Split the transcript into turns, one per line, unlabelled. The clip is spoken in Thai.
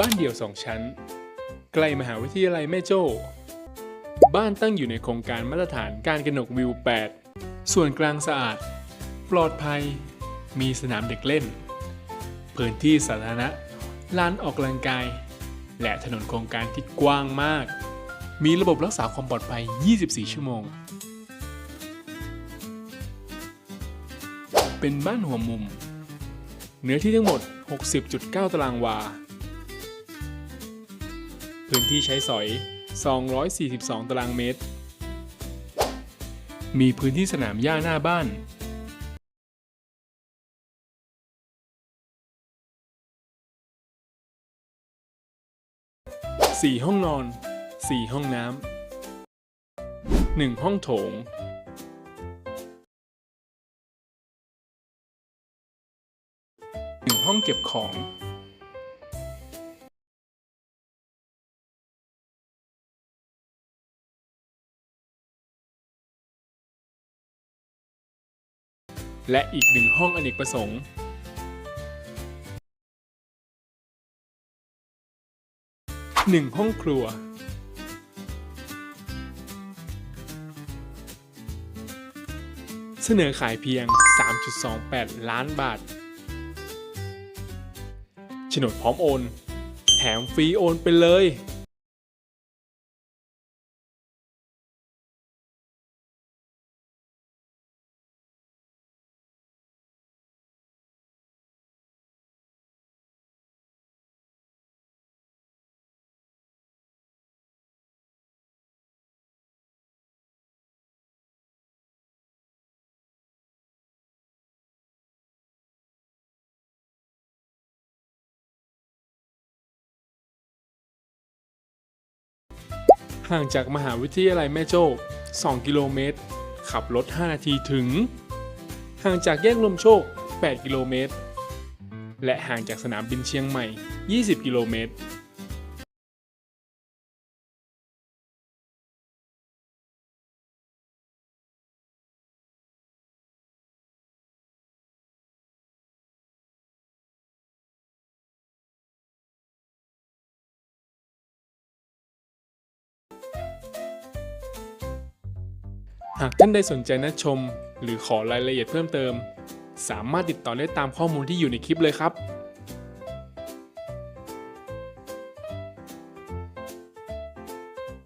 บ้านเดี่ยวสองชั้น ใกล้มหาวิทยาลัยแม่โจ้ บ้านตั้งอยู่ในโครงการมาตรฐานการกนกวิว 8 ส่วนกลางสะอาด ปลอดภัย มีสนามเด็กเล่น พื้นที่สาธารณะลานออกกำลังกาย และถนนโครงการที่กว้างมาก มีระบบรักษาความปลอดภัย 24 ชั่วโมง เป็นบ้านหัวมุม เนื้อที่ทั้งหมด 60.9 ตารางวา พื้นที่ใช้สอย 242 ตารางเมตร มีพื้นที่สนามหญ้าหน้าบ้าน 4 ห้องนอน 4 ห้องน้ำ 1 ห้องโถง 1 ห้องเก็บของ และอีกหนึ่งห้องอเนกประสงค์หนึ่งห้องครัว เสนอขายเพียง 3.28 ล้านบาทโฉนดพร้อมโอน แถมฟรีโอนไปเลย ห่างจากมหาวิทยาลัยแม่โจ้ 2 กิโลเมตร ขับรถ 5 นาทีถึง ห่างจากแยกลมโชค 8 กิโลเมตร และห่างจากสนามบินเชียงใหม่ 20 กิโลเมตร หากท่านใดสนใจนัดชม หรือขอรายละเอียดเพิ่มเติม สามารถติดต่อได้ตามข้อมูลที่อยู่ในคลิปเลยครับ